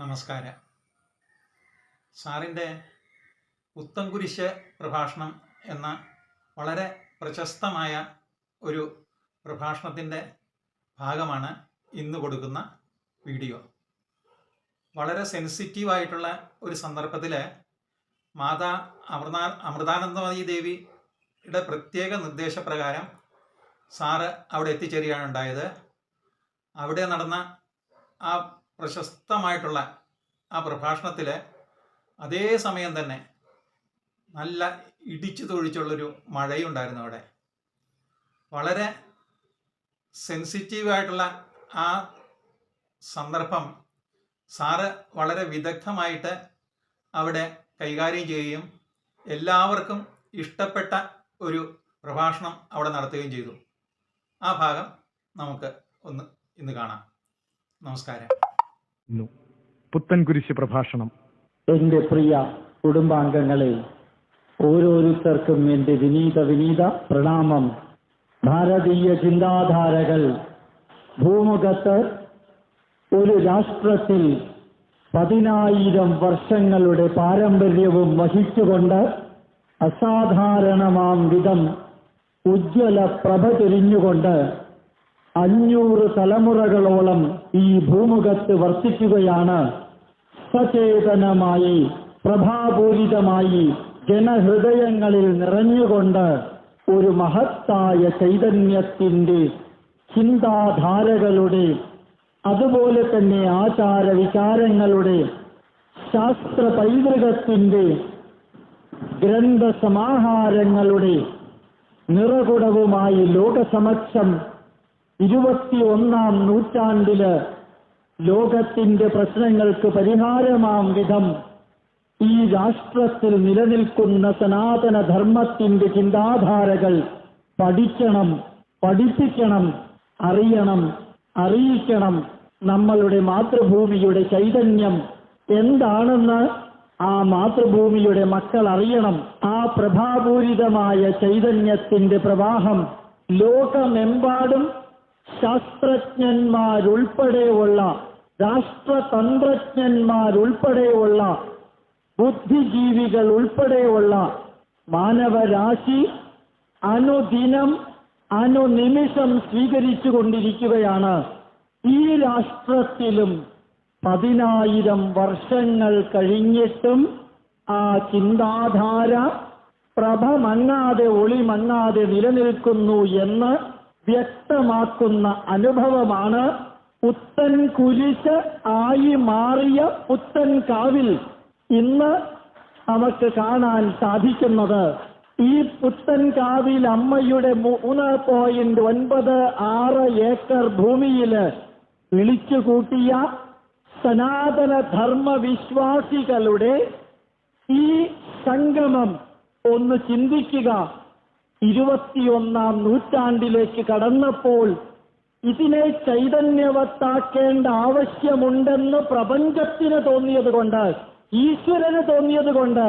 നമസ്കാരം. സാറിന്റെ ഉത്തംകുരിശ് പ്രഭാഷണം എന്ന വളരെ പ്രശസ്തമായ ഒരു പ്രഭാഷണത്തിന്റെ ഭാഗമാണ് ഇന്ന് കൊടുക്കുന്ന വീഡിയോ. വളരെ സെൻസിറ്റീവായിട്ടുള്ള ഒരു സന്ദർഭത്തിൽ മാതാ അമൃതാ അമൃതാനന്ദമയി ദേവിയുടെ പ്രത്യേക നിർദ്ദേശപ്രകാരം സാറ് അവിടെ എത്തിച്ചേരുകയാണ് ഉണ്ടായത്. അവിടെ നടന്ന ആ പ്രശസ്തമായിട്ടുള്ള ആ പ്രഭാഷണത്തിൽ അതേ സമയം തന്നെ നല്ല ഇടിച്ചു തൊഴിച്ചുള്ളൊരു മഴയുണ്ടായിരുന്നു അവിടെ. വളരെ സെൻസിറ്റീവായിട്ടുള്ള ആ സന്ദർഭം സാറ് വളരെ വിദഗ്ധമായിട്ട് അവിടെ കൈകാര്യം ചെയ്യുകയും എല്ലാവർക്കും ഇഷ്ടപ്പെട്ട ഒരു പ്രഭാഷണം അവിടെ നടത്തുകയും ചെയ്തു. ആ ഭാഗം നമുക്ക് ഒന്ന് ഇന്ന് കാണാം. നമസ്കാരം. പുത്തൻകുരിശ് പ്രഭാഷണം. എന്റെ പ്രിയ കുടുംബാംഗങ്ങളെ ഓരോരുത്തർക്കും എന്റെ വിനീത വിനീത പ്രണാമം. ഭാരതീയ ചിന്താധാരകൾ ഭൂമുഖത്ത് ഒരു രാഷ്ട്രത്തിൽ പതിനായിരം വർഷങ്ങളുടെ പാരമ്പര്യവും വഹിച്ചുകൊണ്ട് അസാധാരണമാം വിധം ഉജ്ജ്വല പ്രഭ ചൊരിഞ്ഞുകൊണ്ട് അഞ്ഞൂറ് തലമുറകളോളം ഈ ഭൂമുഖത്ത് വർത്തിക്കുകയാണ്. സചേതനമായി പ്രഭാപൂരിതമായി ജനഹൃദയങ്ങളിൽ നിറഞ്ഞുകൊണ്ട് ഒരു മഹത്തായ ചൈതന്യത്തിന്റെ ചിന്താധാരകളുടെ അതുപോലെ തന്നെ ആചാര വിചാരങ്ങളുടെ ശാസ്ത്ര പൈതൃകത്തിന്റെ ഗ്രന്ഥസമാഹാരങ്ങളുടെ നിറകുടവുമായി ലോകസമക്ഷം ഇരുപത്തിയൊന്നാം നൂറ്റാണ്ടിൽ ലോകത്തിന്റെ പ്രശ്നങ്ങൾക്ക് പരിഹാരമാം വിധം ഈ രാഷ്ട്രത്തിൽ നിലനിൽക്കുന്ന സനാതന ധർമ്മത്തിന്റെ ചിന്താധാരകൾ പഠിക്കണം പഠിപ്പിക്കണം അറിയണം അറിയിക്കണം നമ്മളുടെ മാതൃഭൂമിയുടെ ചൈതന്യം എന്താണെന്ന് ആ മാതൃഭൂമിയുടെ മക്കൾ അറിയണം. ആ പ്രഭാപൂരിതമായ ചൈതന്യത്തിന്റെ പ്രവാഹം ലോകമെമ്പാടും ശാസ്ത്രജ്ഞന്മാരുൾപ്പെടെയുള്ള രാഷ്ട്രതന്ത്രജ്ഞന്മാരുൾപ്പെടെയുള്ള ബുദ്ധിജീവികൾ ഉൾപ്പെടെയുള്ള മാനവരാശി അനുദിനം അനുനിമിഷം സ്വീകരിച്ചു കൊണ്ടിരിക്കുകയാണ് ഈ രാഷ്ട്രത്തിലും പതിനായിരം വർഷങ്ങൾ കഴിഞ്ഞിട്ടും ആ ചിന്താധാര പ്രഭ മങ്ങാതെ ഒളി നിലനിൽക്കുന്നു എന്ന് വ്യക്തമാക്കുന്ന അനുഭവമാണ് പുത്തൻ കുരിശ് ആയി മാറിയ പുത്തൻ കാവിൽ ഇന്ന് നമുക്ക് കാണാൻ സാധിക്കുന്നത്. ഈ പുത്തൻ കാവിൽ അമ്മയുടെ മൂന്ന് പോയിന്റ് ഒൻപത് ആറ് ഏക്കർ ഭൂമിയിൽ വിളിച്ചുകൂട്ടിയ സനാതന ധർമ്മ വിശ്വാസികളുടെ ഈ സംഗമം ഒന്ന് ചിന്തിക്കുക. ഇരുപത്തിയൊന്നാം നൂറ്റാണ്ടിലേക്ക് കടന്നപ്പോൾ ഇതിനെ ചൈതന്യവത്താക്കേണ്ട ആവശ്യമുണ്ടെന്ന് പ്രപഞ്ചത്തിന് തോന്നിയത് കൊണ്ട് ഈശ്വരന് തോന്നിയത് കൊണ്ട്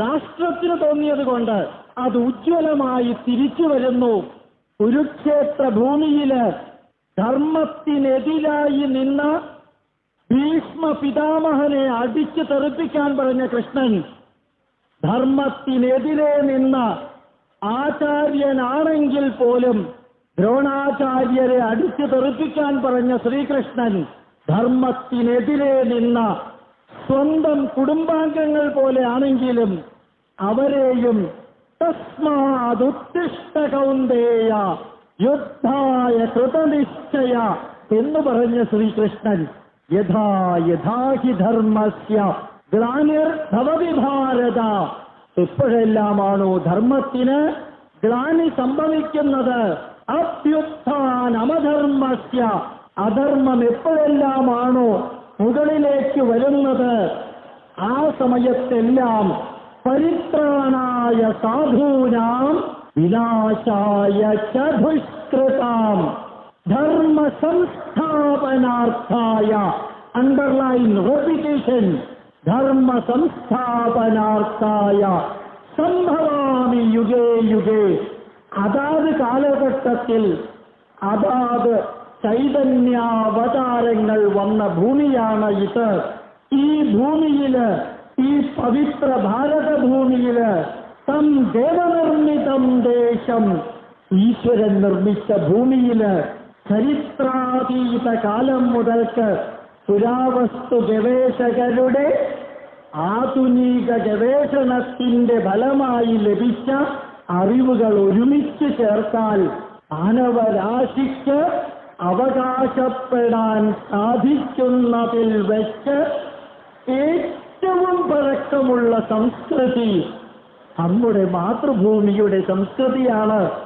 രാഷ്ട്രത്തിന് തോന്നിയത് കൊണ്ട് അത് ഉജ്ജ്വലമായി തിരിച്ചു വരുന്നു. കുരുക്ഷേത്ര ഭൂമിയിൽ ധർമ്മത്തിനെതിരായി നിന്ന ഭീഷ്മ പിതാമഹനെ അടിച്ചു തെറിപ്പിക്കാൻ പറഞ്ഞ കൃഷ്ണൻ ധർമ്മത്തിനെതിരെ നിന്ന ആചാര്യനാണെങ്കിൽ പോലും ദ്രോണാചാര്യരെ അടിച്ചു തെറിപ്പിക്കാൻ പറഞ്ഞ ശ്രീകൃഷ്ണൻ ധർമ്മത്തിനെതിരെ നിന്ന സ്വന്തം കുടുംബാംഗങ്ങൾ പോലെ ആണെങ്കിലും അവരെയും തസ്മാതുത്തിഷ്ട കൗന്ദേയ യുദ്ധായ കൃതനിശ്ചയ എന്ന് പറഞ്ഞ ശ്രീകൃഷ്ണൻ യഥാ യഥാഹി ധർമ്മസ്യ ഗ്ലാനിർ ഭവതി ഭാരത എപ്പോഴെല്ലാമാണോ ധർമ്മത്തിന് ഗ്ലാനി സംഭവിക്കുന്നത്? അഭ്യുത്ഥാൻ അധർമ്മം എപ്പോഴെല്ലാമാണോ മുകളിലേക്ക് വരുന്നത്? ആ സമയത്തെല്ലാം പരിത്രാണായ സാധൂനാം വിനാശായ ചതുഷ്കൃതാം ധർമ്മ സംസ്ഥാപനാർത്ഥായ അണ്ടർലൈൻ റെപ്പിറ്റേഷൻ ധർമ്മ സംസ്ഥാപനാർത്ഥായ സംഭവാമി യുഗേ യുഗേ. അതാത് കാലഘട്ടത്തിൽ അതാത് ചൈതന്യാവതാരങ്ങൾ വന്ന ഭൂമിയാണ് ഇത്. ഈ ഭൂമിയിൽ ഈ പവിത്ര ഭാരതഭൂമിയിൽ തം ദേവനിർമ്മിതം ദേശം ഈശ്വരൻ നിർമ്മിച്ച ഭൂമിയിൽ ചരിത്രാതീത കാലം മുതൽക്ക് പുരാവസ്തു ഗവേഷകരുടെ ആധുനിക ഗവേഷണത്തിന്റെ ഫലമായി ലഭിച്ച അറിവുകൾ ഒരുമിച്ച് ചേർത്താൽ മാനവരാശിക്ക് അവകാശപ്പെടാൻ സാധിക്കുന്നതിൽ വെച്ച് ഏറ്റവും പഴക്കമുള്ള സംസ്കൃതി നമ്മുടെ മാതൃഭൂമിയുടെ സംസ്കൃതിയാണ്.